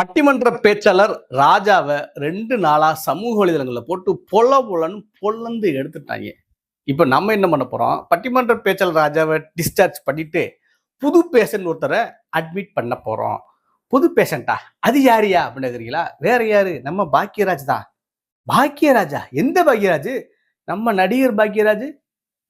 பட்டிமன்ற பேச்சாளர் ராஜாவை ரெண்டு நாளா சமூக வலைதளங்களில் போட்டு பொல பொலன்னு பொல்லந்து எடுத்துட்டாங்க. இப்போ நம்ம என்ன பண்ண போறோம்? பட்டிமன்ற பேச்சாளர் ராஜாவை டிஸ்சார்ஜ் பண்ணிட்டு புது பேஷண்ட் ஒருத்தரை அட்மிட் பண்ண போறோம். புது பேஷண்டா அது யாரியா அப்படின்னு கேக்குறீங்களா வேற யாரு? நம்ம பாக்கியராஜ் தான். பாக்கியராஜா எந்த பாக்கியராஜ் நம்ம நடிகர் பாக்கியராஜ்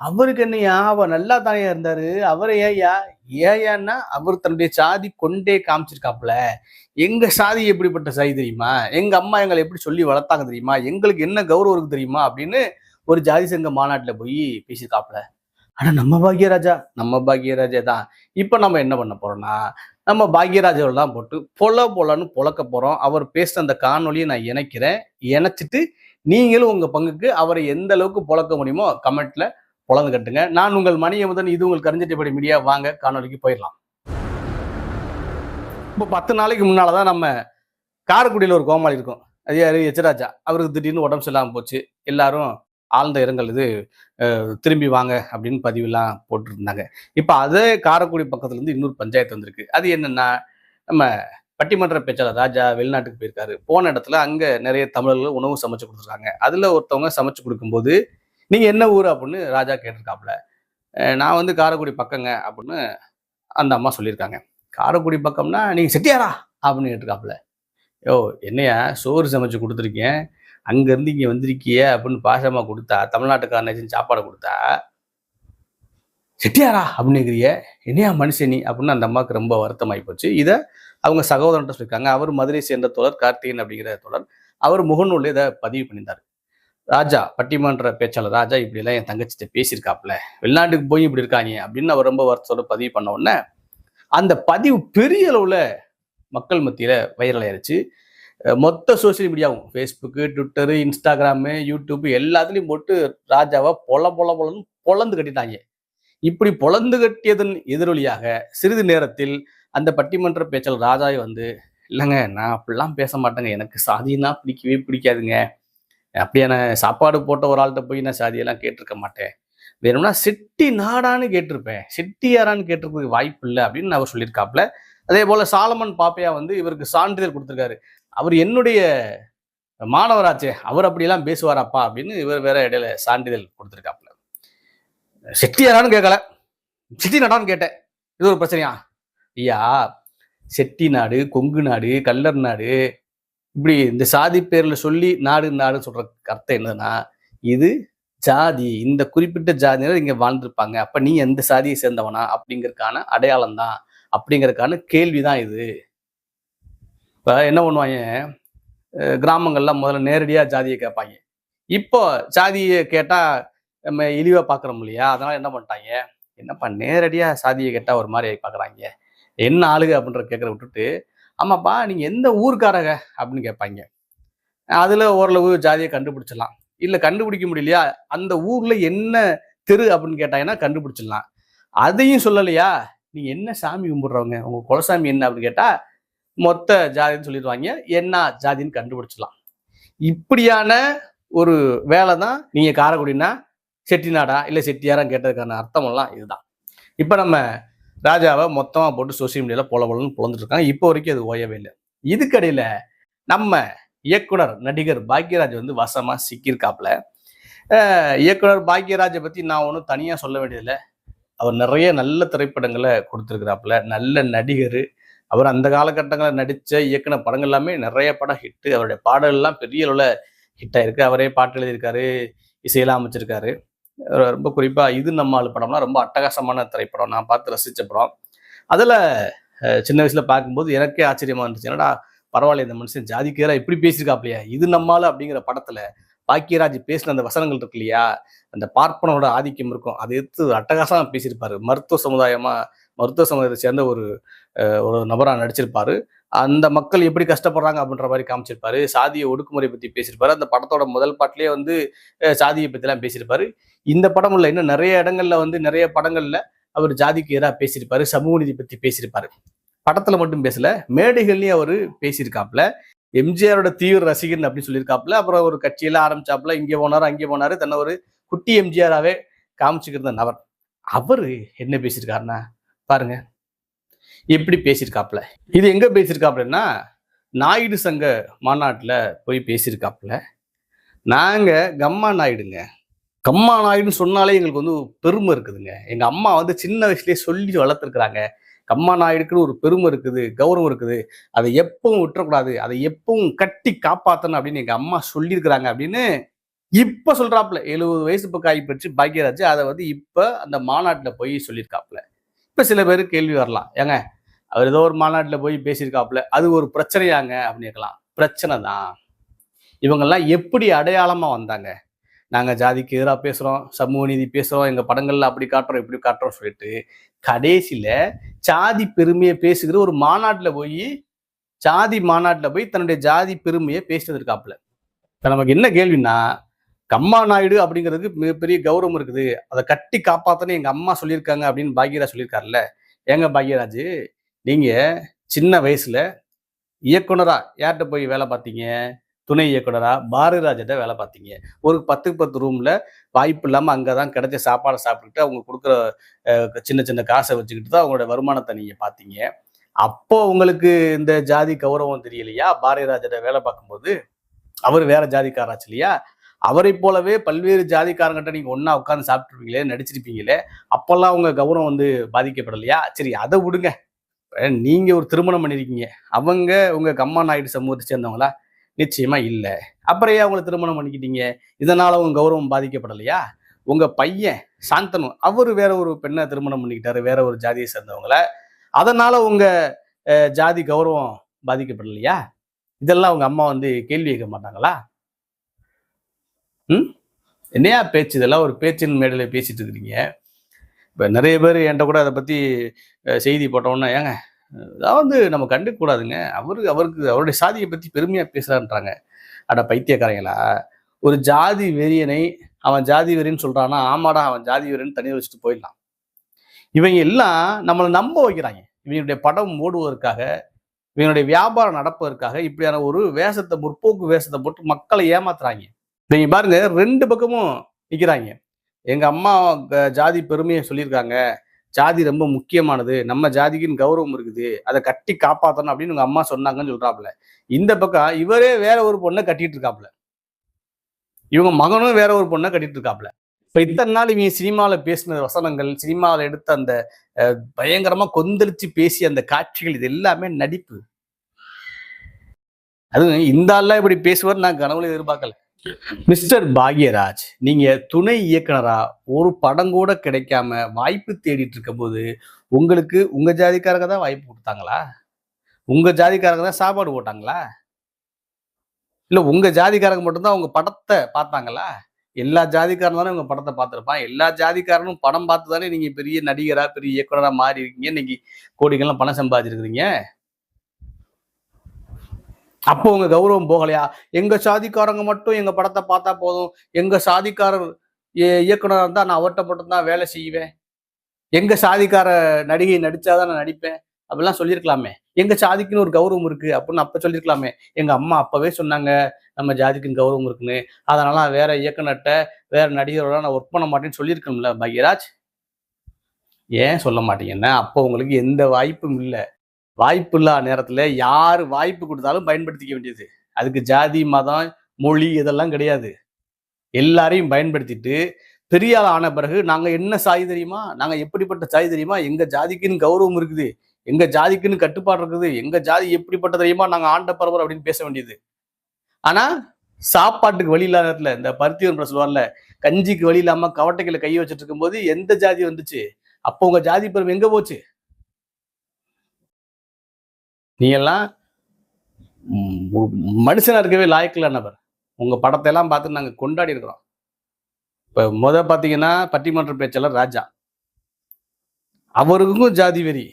அவருக்கு என்னையா? அவர் நல்லா தானே இருந்தாரு. அவரை ஏயா ஏயான்னா அவர் தன்னுடைய சாதி கொண்டே காமிச்சிருக்காப்புல. எங்க சாதி எப்படிப்பட்ட சாதி தெரியுமா? எங்க அம்மா எங்களை எப்படி சொல்லி வளர்த்தாங்க தெரியுமா? எங்களுக்கு என்ன கௌரவம் இருக்கு தெரியுமா? அப்படின்னு ஒரு ஜாதி சங்க மாநாட்டுல போய் பேசியிருக்காப்புல. ஆனா நம்ம பாக்யராஜா நம்ம பாக்யராஜா தான். இப்ப நம்ம என்ன பண்ண போறோம்னா நம்ம பாக்யராஜாவில் தான் போட்டு பொல பொலன்னு பொழக்க போறோம். அவர் பேசுன அந்த காணொலியை நான் இணைக்கிறேன். இணைச்சிட்டு நீங்களும் உங்க பங்குக்கு அவரை எந்த அளவுக்கு பொழக்க முடியுமோ கமெண்ட்ல பொழந்து கட்டுங்க. நான் உங்கள் மணியமுதன் இது உங்கள் கருஞ்சட்டிப்படி மீடியா வாங்க காணொலிக்கு போயிடலாம். இப்போ பத்து நாளைக்கு முன்னால் தான் நம்ம காரைக்குடியில் ஒரு கோமாளி இருக்கும். அது யாரு? எச்சராஜா அவருக்கு திடீர்னு உடம்பு சரியில்லாமல் போச்சு. எல்லாரும் ஆழ்ந்த இரங்கல் இது திரும்பி வாங்க அப்படின்னு பதிவுலாம் போட்டுருந்தாங்க. இப்போ அதே காரைக்குடி பக்கத்துலேருந்து இன்னொரு பஞ்சாயத்து வந்திருக்கு. அது என்னென்னா நம்ம பட்டிமன்ற பேச்சாளர் ராஜா வெளிநாட்டுக்கு போயிருக்காரு. போன இடத்துல அங்கே நிறைய தமிழர்கள் உணவு சமைச்சு கொடுத்துருக்காங்க. அதில் ஒருத்தவங்க சமைச்சு கொடுக்கும்போது நீங்கள் என்ன ஊர் அப்படின்னு ராஜா கேட்டிருக்காப்புல. நான் வந்து காரைக்குடி பக்கங்க அப்படின்னு அந்த அம்மா சொல்லியிருக்காங்க. காரைக்குடி பக்கம்னா நீங்கள் செட்டியாரா அப்படின்னு கேட்டிருக்காப்புல. யோ என்னையா சோறு சமைச்சு கொடுத்துருக்கேன் அங்கேருந்து இங்கே வந்திருக்கிய அப்படின்னு பாசமாக கொடுத்தா தமிழ்நாட்டுக்காரனாச்சும் சாப்பாடு கொடுத்தா? செட்டியாரா அப்படின்னு என்னையா மனுஷனி அப்படின்னு அந்த அம்மாவுக்கு ரொம்ப வருத்தமாகி போச்சு இதை அவங்க சகோதரன்ட்ட சொல்லியிருக்காங்க. அவர் மதுரை சேர்ந்த தொடர் கார்த்திகன் அப்படிங்கிற தொடர் அவர் முகநூலில் இதை பதிவு பண்ணியிருந்தார். ராஜா பட்டிமன்ற பேச்சாளர் ராஜா இப்படிலாம் என் தங்கச்சிட்ட பேசியிருக்காப்புல. வெளிநாட்டுக்கு போய் இப்படி இருக்காங்க அப்படின்னு அவர் ரொம்ப வருத்தத்தோட பதிவு பண்ண உடனே அந்த பதிவு பெரிய அளவில் மக்கள் மத்தியில் வைரல் ஆயிடுச்சு மொத்த சோஷியல் மீடியாவும் ஃபேஸ்புக்கு ட்விட்டரு இன்ஸ்டாகிராமு யூடியூப் எல்லாத்துலேயும் போட்டு ராஜாவை பொல பொல பொலன்னு பொழந்து கட்டிட்டாங்க. இப்படி பொழந்து கட்டியதன் எதிரொலியாக சிறிது நேரத்தில் அந்த பட்டிமன்ற பேச்சாளர் ராஜாவை வந்து இல்லைங்க நான் அப்படிலாம் பேச மாட்டேங்க. எனக்கு சாதினா பிடிக்கவே பிடிக்காதுங்க. அப்படியான சாப்பாடு போட்ட ஒரு ஆள்கிட்ட போய் நான் சாதியெல்லாம் கேட்டிருக்க மாட்டேன். வேணும்னா செட்டி நாடான்னு கேட்டிருப்பேன். செட்டியாரான்னு கேட்டிருக்கிறதுக்கு வாய்ப்பு இல்லை அப்படின்னு அவர் சொல்லியிருக்காப்புல. அதே போல் சாலமன் பாப்பையா வந்து இவருக்கு சான்றிதழ் கொடுத்துருக்காரு. அவர் என்னுடைய மாணவராச்சே அவர் அப்படியெல்லாம் பேசுவாராப்பா அப்படின்னு இவர் வேற இடையில சான்றிதழ் கொடுத்துருக்காப்புல. செட்டியாரான்னு கேட்கல சிட்டி நாடான்னு கேட்டேன். இது ஒரு பிரச்சனையா? ஐயா செட்டி நாடு கொங்கு நாடு கல்லர் நாடு இப்படி இந்த சாதி பேரில் சொல்லி நாடு நாடு சொல்கிற அர்த்தம் என்னதுன்னா இது ஜாதி இந்த குறிப்பிட்ட ஜாதியினர் இங்கே வாழ்ந்திருப்பாங்க. அப்போ நீ எந்த சாதியை சேர்ந்தவனா? அப்படிங்கிறதுக்கான அடையாளம் தான் அப்படிங்கறதுக்கான கேள்விதான் இது. இப்போ என்ன பண்ணுவாங்க? கிராமங்கள்லாம் முதல்ல நேரடியாக ஜாதியை கேட்பாங்க. இப்போ ஜாதியை கேட்டால் நம்ம இழிவாக பார்க்குறோம் இல்லையா? அதனால் என்ன பண்ணிட்டாங்க? என்னப்பா நேரடியாக சாதியை கேட்டால் ஒரு மாதிரி பார்க்குறாங்க என்ன ஆளுக அப்படின்ற கேட்குற விட்டுட்டு ஆமாப்பா நீங்கள் எந்த ஊர்க்காரங்க? அப்படின்னு கேட்பாங்க. அதில் ஓரளவு ஜாதியை கண்டுபிடிச்சிடலாம். இல்லை கண்டுபிடிக்க முடியலையா? அந்த ஊரில் என்ன தெரு அப்படின்னு கேட்டாங்கன்னா கண்டுபிடிச்சிடலாம். அதையும் சொல்லலையா? நீங்கள் என்ன சாமி கும்பிட்றவங்க? உங்கள் குலசாமி என்ன அப்படின்னு கேட்டால் மொத்த ஜாதின்னு சொல்லிடுவாங்க. என்ன ஜாதின்னு கண்டுபிடிச்சிடலாம். இப்படியான ஒரு வேலை தான் நீங்கள் காரக்குடினா செட்டிநாடா இல்லை செட்டியாரா கேட்டதுக்கான அர்த்தமெல்லாம் இதுதான். இப்போ நம்ம ராஜாவை மொத்தமாக போட்டு சோசியல் மீடியாவில் போல போலன்னு புலந்துட்டு இருக்காங்க. இப்போ வரைக்கும் அது ஓயவே இல்லை. இதுக்கடையில் நம்ம இயக்குனர் நடிகர் பாக்யராஜ் வந்து வசமாக சிக்கியிருக்காப்புல. இயக்குனர் பாக்யராஜை பற்றி நான் ஒன்றும் தனியாக சொல்ல வேண்டியதில்லை. அவர் நிறைய நல்ல திரைப்படங்களை கொடுத்துருக்குறாப்புல. நல்ல நடிகர். அவர் அந்த காலகட்டங்களில் நடித்த இயக்குன படங்கள் எல்லாமே நிறைய படம் ஹிட்டு அவருடைய பாடல்கள்லாம் பெரிய அளவில் ஹிட் ஆயிருக்கு. அவரே பாட்டு எழுதியிருக்காரு இசையெல்லாம் அமைச்சிருக்காரு. ரொம்ப குறிப்பாக இது நம்ம ஆளு படம்லாம் ரொம்ப அட்டகாசமான திரைப்படம். நான் பார்த்து ரசித்த படம். அதில் சின்ன வயசில் பார்க்கும்போது எனக்கே ஆச்சரியமா இருந்துச்சு. என்னடா பரவாயில்ல இந்த மனுஷன் ஜாதிக்கேரா இப்படி பேசியிருக்காப்லையா. இது நம்மால் அப்படிங்கிற படத்தில் பாக்கியராஜ் பேசின அந்த வசனங்கள் இருக்கு இல்லையா? அந்த பார்ப்பனோட ஆதிக்கம் இருக்கும். அதை எடுத்து அட்டகாசமாக பேசியிருப்பாரு. மருத்துவ சமுதாயமாக மருத்துவ சமுதாயத்தை சேர்ந்த ஒரு ஒரு நபராக நடிச்சிருப்பாரு. அந்த மக்கள் எப்படி கஷ்டப்படுறாங்க அப்படின்ற மாதிரி காமிச்சிருப்பாரு. சாதிய ஒடுக்குமுறை பத்தி பேசியிருப்பாரு. அந்த படத்தோட முதல் பாட்டிலேயே வந்து சாதியை பத்தி எல்லாம் பேசியிருப்பாரு. இந்த படம் இல்லை இன்னும் நிறைய இடங்கள்ல வந்து நிறைய படங்கள்ல அவர் ஜாதிக்கு எதிராக பேசியிருப்பாரு. சமூக நீதி பத்தி பேசியிருப்பாரு. படத்துல மட்டும் பேசல மேடைகள்லயும் அவரு பேசியிருக்காப்ல எம்ஜிஆரோட தீவிர ரசிகன் அப்படின்னு சொல்லியிருக்காப்புல. அப்புறம் ஒரு கட்சியில ஆரம்பிச்சாப்புல இங்கே போனாரு அங்கே போனாரு. தன்னை ஒரு குட்டி எம்ஜிஆராவே காமிச்சுக்கிற நபர். அவரு என்ன பேசியிருக்காருன்னா பாருங்க. எப்படி பேசியிருக்காப்புல? இது எங்க பேசியிருக்காப்புலன்னா நாயுடு சங்க மாநாட்டில் போய் பேசியிருக்காப்புல. நாங்கள் கம்மா நாயுடுங்க. கம்மா நாயுடுன்னு சொன்னாலே எங்களுக்கு வந்து பெருமை இருக்குதுங்க. எங்கள் அம்மா வந்து சின்ன வயசுலேயே சொல்லி வளர்த்துருக்குறாங்க. கம்மா நாயுடுக்குன்னு ஒரு பெருமை இருக்குது கௌரவம் இருக்குது. அதை எப்பவும் விட்டுறக்கூடாது. அதை எப்பவும் கட்டி காப்பாற்றணும் அப்படின்னு எங்கள் அம்மா சொல்லியிருக்கிறாங்க அப்படின்னு இப்போ சொல்கிறாப்புல எழுபது வயசு பக்கம் ஆகி போச்சு பாக்யராஜ் அதை வந்து இப்போ அந்த மாநாட்டில் போய் சொல்லியிருக்காப்புல. இப்போ சில பேர் கேள்வி வரலாம். ஏங்க அவர் ஏதோ ஒரு மாநாட்டில் போய் பேசியிருக்காப்புல அது ஒரு பிரச்சனையாங்க அப்படின்னு இருக்கலாம் பிரச்சனை தான். இவங்கெல்லாம் எப்படி அடையாளமாக வந்தாங்க? நாங்கள் ஜாதிக்கு எதிராக பேசுகிறோம் சமூக நீதி பேசுகிறோம் எங்கள் படங்களில் அப்படி காட்டுறோம் இப்படி காட்டுறோம் சொல்லிட்டு கடைசியில் ஜாதி பெருமையை பேசுகிற ஒரு மாநாட்டில் போய் ஜாதி மாநாட்டில் போய் தன்னுடைய ஜாதி பெருமையை பேசிட்டு இருக்காப்புல. இப்போ நமக்கு என்ன கேள்வின்னா கம்மா நாயுடு அப்படிங்கிறதுக்கு மிகப்பெரிய கௌரவம் இருக்குது. அதை கட்டி காப்பாத்தன்னு எங்க அம்மா சொல்லியிருக்காங்க அப்படின்னு பாக்யராஜ் சொல்லியிருக்காருல்ல. ஏங்க பாக்யராஜ் நீங்க சின்ன வயசுல இயக்குனரா யார்கிட்ட போய் வேலை பார்த்தீங்க? துணை இயக்குனரா? பாரதிராஜிட்ட வேலை பார்த்தீங்க. ஒரு பத்துக்கு பத்து ரூம்ல வாய்ப்பு இல்லாமல் அங்கே தான் கிடைச்ச சாப்பாடை சாப்பிட்டுக்கிட்டு அவங்க கொடுக்குற சின்ன சின்ன காசை வச்சுக்கிட்டு தான் அவங்களோட வருமானத்தை நீங்கள் பார்த்தீங்க. அப்போ உங்களுக்கு இந்த ஜாதி கௌரவம் தெரியலையா? பாரதிராஜிட்ட வேலை பார்க்கும்போது அவர் வேற ஜாதிக்காராச்சு இல்லையா? அவரை போலவே பல்வேறு ஜாதிக்காரங்கிட்ட நீங்கள் ஒன்றா உட்காந்து சாப்பிட்ருப்பீங்களே நடிச்சிருப்பீங்களே அப்போல்லாம் உங்கள் கௌரவம் வந்து பாதிக்கப்படலையா? சரி அதை விடுங்க. நீங்கள் ஒரு திருமணம் பண்ணியிருக்கீங்க அவங்க உங்கள் கம்மா நாயுடு சமூகத்தை சேர்ந்தவங்களா? நிச்சயமா இல்லை. அப்புறம் ஏன் அவங்கள திருமணம் பண்ணிக்கிட்டீங்க? இதனால் உங்கள் கௌரவம் பாதிக்கப்படலையா? உங்கள் பையன் சாந்தனு அவர் வேற ஒரு பெண்ணை திருமணம் பண்ணிக்கிட்டாரு வேற ஒரு ஜாதியை சேர்ந்தவங்கள. அதனால் உங்கள் ஜாதி கௌரவம் பாதிக்கப்படலையா? இதெல்லாம் அவங்க அம்மா வந்து கேள்வி கேட்க மாட்டாங்களா? ம்? என்னையா பேச்சு? இதெல்லாம் ஒரு பேச்சின் மேடையில் பேசிட்டு இருக்கிறீங்க. இப்போ நிறைய பேர் என்கிட்ட கூட அதை பற்றி செய்தி போட்டோம்னா ஏங்க அதாவது வந்து நம்ம கண்டுக்க கூடாதுங்க. அவருக்கு அவருக்கு அவருடைய சாதியை பற்றி பெருமையாக பேசுகிறான்றாங்க அட பைத்தியக்காரங்களா. ஒரு ஜாதி வெறியனை அவன் ஜாதி வெறின்னு சொல்கிறான்னா ஆமாடா அவன் ஜாதி வெறின்னு தனியாக வச்சுட்டு போயிடலாம். இவங்க எல்லாம் நம்மளை நம்ப வைக்கிறாங்க. இவங்களுடைய படம் ஓடுவதற்காக இவங்களுடைய வியாபாரம் நடப்பதற்காக இப்படியான ஒரு வேஷத்தை முற்போக்கு வேஷத்தை போட்டு மக்களை ஏமாத்துறாங்க. நீங்க பாருங்க ரெண்டு பக்கமும் நிக்கிறாங்க. எங்க அம்மா ஜாதி பெருமையை சொல்லியிருக்காங்க. ஜாதி ரொம்ப முக்கியமானது. நம்ம ஜாதிக்குன்னு கௌரவம் இருக்குது. அதை கட்டி காப்பாத்தணும் அப்படின்னு உங்க அம்மா சொன்னாங்கன்னு சொல்றாப்புல. இந்த பக்கம் இவரே வேற ஒரு பொண்ணை கட்டிட்டு இருக்காப்புல. இவங்க மகனும் வேற ஒரு பொண்ணை கட்டிட்டு இருக்காப்புல. இப்ப இத்தனை நாள் இவங்க சினிமாவில் பேசின வசனங்கள் சினிமாவில் எடுத்த அந்த பயங்கரமாக பயங்கரமா கொந்தளிச்சு பேசிய அந்த காட்சிகள் இது எல்லாமே நடிப்பு. அதுவும் இந்த ஆள்லாம் இப்படி பேசுவார் நான் கனவுல எதிர்பார்க்கல. மிஸ்டர் பாக்யராஜ் நீங்க துணை இயக்குனரா ஒரு படம் கூட கிடைக்காம வாய்ப்பு தேடிட்டு இருக்கும்போது உங்களுக்கு உங்க ஜாதிக்காரங்க தான் வாய்ப்பு கொடுத்தாங்களா? உங்க ஜாதிக்காரங்க தான் சாப்பாடு போட்டாங்களா? இல்ல உங்க ஜாதிக்காரங்க மட்டும்தான் உங்க படத்தை பார்த்தாங்களா? எல்லா ஜாதிக்காரனும் தானே உங்க படத்தை பார்த்துருப்பான். எல்லா ஜாதிக்காரனும் படம் பார்த்து தானே நீங்க பெரிய நடிகரா பெரிய இயக்குனரா மாறி இருக்கீங்க. இன்னைக்கு கோடிகள்லாம் பணம் சம்பாதிச்சிருக்கிறீங்க. அப்போ உங்க கௌரவம் போகலையா? எங்க சாதிக்காரங்க மட்டும் எங்க படத்தை பார்த்தா போதும். எங்க சாதிக்காரர் இய- இயக்குனரா இருந்தா நான் அவர்கிட்ட மட்டும்தான் வேலை செய்வேன். எங்க சாதிக்கார நடிகை நடிச்சாதான் நான் நடிப்பேன். அப்படிலாம் சொல்லியிருக்கலாமே. எங்க சாதிக்குன்னு ஒரு கௌரவம் இருக்கு அப்படின்னு அப்ப சொல்லியிருக்கலாமே. எங்க அம்மா அப்பவே சொன்னாங்க நம்ம ஜாதிக்குன்னு கௌரவம் இருக்குன்னு. அதனால நான் வேற இயக்குனர்கிட்ட வேற நடிகரோட நான் ஒர்க் பண்ண மாட்டேன்னு சொல்லியிருக்கணும்ல பாக்யராஜ். ஏன் சொல்ல மாட்டீங்கன்னா அப்போ உங்களுக்கு எந்த வாய்ப்பும் இல்லை. வாய்ப்பு இல்லாத நேரத்தில் யார் வாய்ப்பு கொடுத்தாலும் பயன்படுத்திக்க வேண்டியது. அதுக்கு ஜாதி மதம் மொழி இதெல்லாம் கிடையாது. எல்லாரையும் பயன்படுத்திட்டு பெரியால் ஆன பிறகு நாங்கள் என்ன சாய் தெரியுமா? நாங்கள் எப்படிப்பட்ட சாய் தெரியுமா? எங்கள் ஜாதிக்குன்னு கௌரவம் இருக்குது. எங்கள் ஜாதிக்குன்னு கட்டுப்பாடு இருக்குது. எங்கள் ஜாதி எப்படிப்பட்ட தெரியுமா? நாங்கள் ஆண்ட பரவர் அப்படின்னு பேச வேண்டியது. ஆனால் சாப்பாட்டுக்கு வழி இல்லாத நேரத்தில் இந்த பருத்தி ஒன்று சொல்லுவார்ல கஞ்சிக்கு வழி இல்லாமல் கவட்டைகளை கை வச்சுட்டு இருக்கும்போது எந்த ஜாதி வந்துச்சு? அப்போ உங்கள் ஜாதி பெருமை எங்கே போச்சு? நீ எல்லாம் மனுஷனாக இருக்கவே லாய்க்கில் நபர். உங்க படத்தை எல்லாம் பார்த்து நாங்கள் கொண்டாடி இருக்கிறோம். இப்போ முத பார்த்தீங்கன்னா பட்டிமன்ற பேச்சாளர் ராஜா. அவருக்கும் ஜாதி வெறி.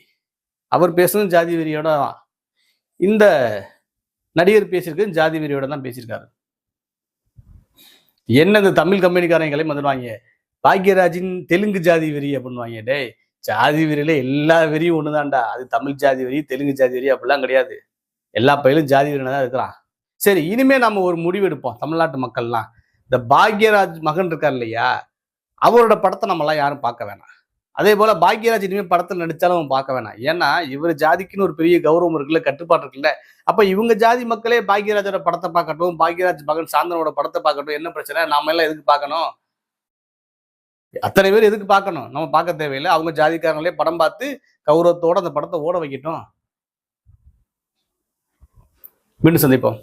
அவர் பேசுனதும் ஜாதி வெறியோட தான். இந்த நடிகர் பேசியிருக்கு ஜாதி வெறியோட தான் பேசியிருக்காரு. என்ன இந்த தமிழ் கம்பெனிக்காரங்களே வந்துடுவாங்க. பாக்யராஜின் தெலுங்கு ஜாதி வெறி அப்படின்னுவாங்க. டே ஜாதி வெறியில எல்லா வெறியும் ஒண்ணுதான்டா. அது தமிழ் ஜாதி வெறி தெலுங்கு ஜாதி வெறி அப்படிலாம் கிடையாது. எல்லா பயிலும் ஜாதி வெறினா தான் இருக்கிறான். சரி இனிமே நம்ம ஒரு முடிவு எடுப்போம். தமிழ்நாட்டு மக்கள்லாம். இந்த பாக்யராஜ் மகன் இருக்கார் இல்லையா? அவரோட படத்தை நம்மலாம் யாரும் பார்க்க வேணாம். அதே போல பாக்யராஜ் இனிமே படத்துல நடிச்சாலும் அவன் பார்க்க வேணாம். ஏன்னா இவர் ஜாதிக்குன்னு ஒரு பெரிய கௌரவம் இருக்குல்ல கட்டுப்பாடு இருக்குல்ல. அப்ப இவங்க ஜாதி மக்களே பாக்யராஜோட படத்தை பார்க்கட்டும் பாக்யராஜ் மகன் சாந்தனோட படத்தை பார்க்கட்டும் என்ன பிரச்சனை? நாம எல்லாம் எதுக்கு பார்க்கணும்? அத்தனை பேர் எதுக்கு பார்க்கணும்? நம்ம பார்க்க தேவையில்லை. அவங்க ஜாதிக்காரங்களே படம் பார்த்து கௌரவத்தோட அந்த படத்தை ஓட வைக்கட்டும். மீண்டும் சந்திப்போம்.